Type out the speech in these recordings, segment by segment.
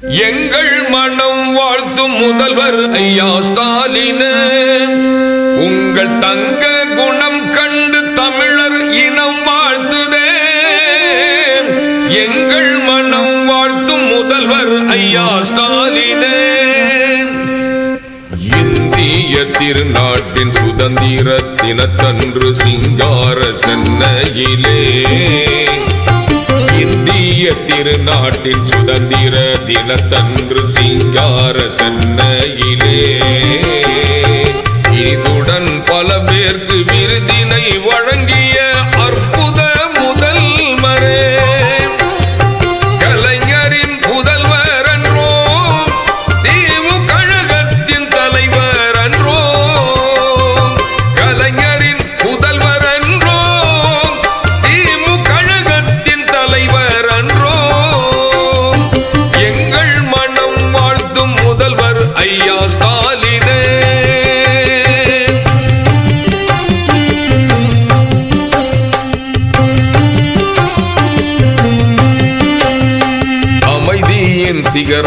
எங்கள் மனம் வாழ்த்தும் முதல்வர் ஐயா ஸ்டாலின். உங்கள் தங்க குணம் கண்டு தமிழர் இனம் வாழ்த்துதே. எங்கள் மனம் வாழ்த்தும் முதல்வர் ஐயா ஸ்டாலின். இந்திய திருநாட்டின் சுதந்திர தினத்தன்று சிங்கார சென்னையிலே. இந்திய திருநாட்டின் சுதந்திர தினத்தன்று சிங்கார சென்னையிலே. இதுடன்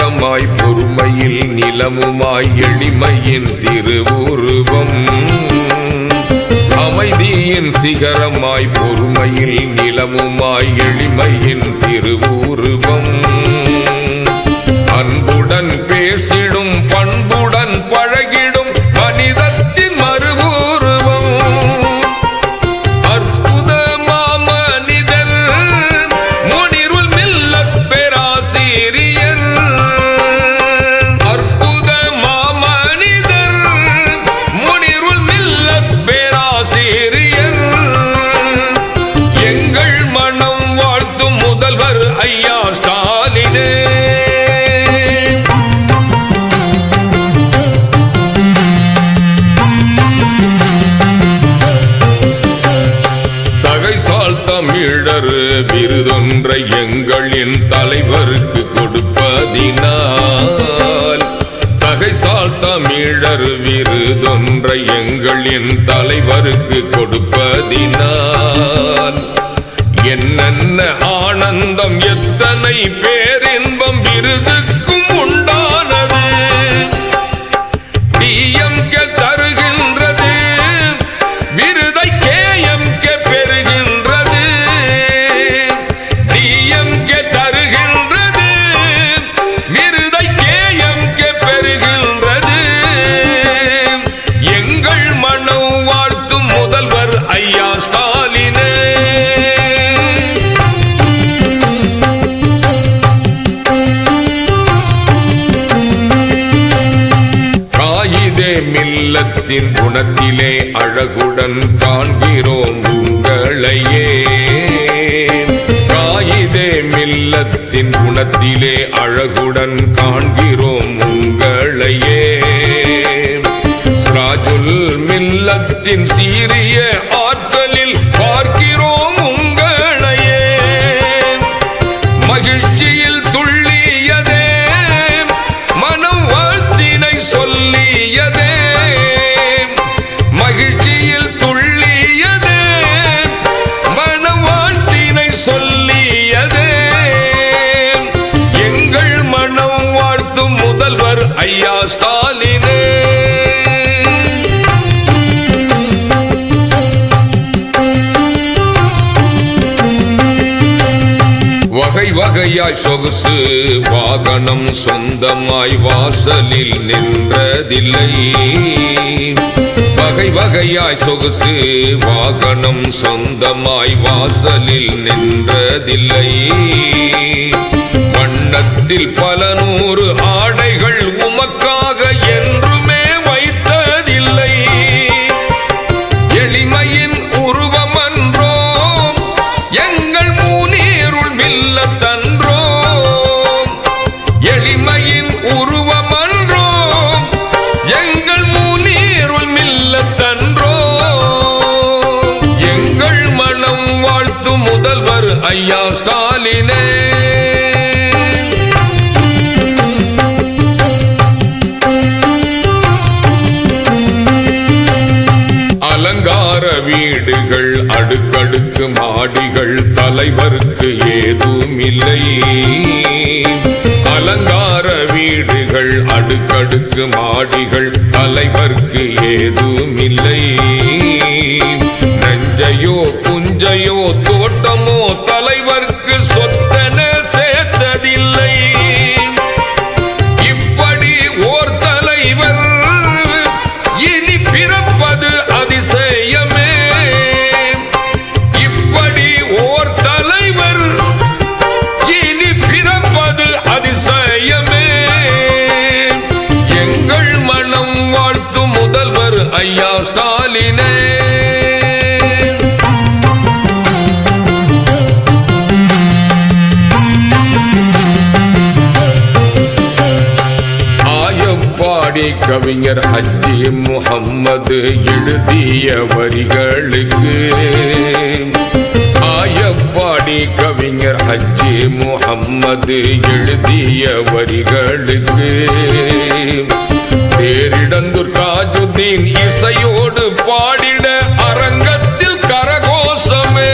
நிலமாய் பொறுமையில் நிலமுமாய் எளிமையின் திருவுருவம். அமைதியின் சிகரமாய் பொறுமையில் நிலமுமாய் எளிமையின் திருவுருவம். தகைசால் தமிழர் விருதொன்றை எங்களின் தலைவருக்கு கொடுப்பதினால். தகைசால் தமிழர் விருதொன்றை எங்களின் தலைவருக்கு கொடுப்பதினால். என்னென்ன ஆனந்தம் எத்தனை பேர் மில்லத்தின் குணத்திலே அழகுடன் காண்கிறோம் உங்களையே. காயிதே மில்லத்தின் குணத்திலே அழகுடன் காண்கிறோம் உங்களையே. சிராஜுல் மில்லத்தின் சீரிய ஐயா ஸ்டாலினே. வகை வகையாய் சொகுசு வாகனம் சொந்தமாய் வாசலில் நின்றதில்லை. வகை வகையாய் சொகுசு வாகனம் சொந்தமாய் வாசலில் நின்றதில்லை. வண்ணத்தில் பல நூறு ஆடைகள் உமக்காக என்றுமே வைத்ததில்லை. எளிமையின் உருவம் அன்றோம் எங்கள் மூநீருள் மில்லத்தன்றோம். எளிமையின் உருவம் அன்றோம் எங்கள் மூநீருள் மில்லத்தன்றோம். எங்கள் மனம் வாழ்த்து முதல்வர் ஐயா ஸ்டாலினே. அலங்கார வீடுகள் அடுக்கடுக்கு மாடிகள் தலைவருக்கு ஏதும் இல்லை அலங்கார வீடுகள் அடுக்கடுக்கு மாடிகள் தலைவருக்கு ஏதும் இல்லை நஞ்சையோ புஞ்சையோ தோட்டமோ தலைவர்க்கு சொத்து ஸ்டாலினே ஆயப்பாடி கவிஞர் ஹஜ்ஜி முகம்மது எழுதிய வரிகளுக்கு. ஆயப்பாடி கவிஞர் ஹஜ்ஜி முகம்மது எழுதிய வரிகளுக்கு. பேரிடந்தூர் தாஜுதீன் இசையோடு பாடிட அரங்கத்தில் கரகோஷமே.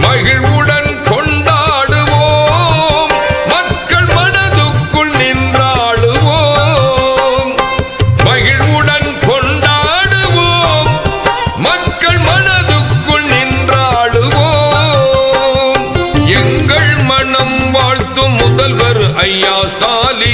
மகிழ்வுடன் கொண்டாடுவோம். மக்கள் மனதுக்குள் நின்றாடுவோம் மகிழ்வுடன் கொண்டாடுவோம். மக்கள் மனதுக்குள் நின்றாடுவோம் எங்கள் மனம் வாழ்த்தும் முதல்வர் ஐயா ஸ்டாலின்.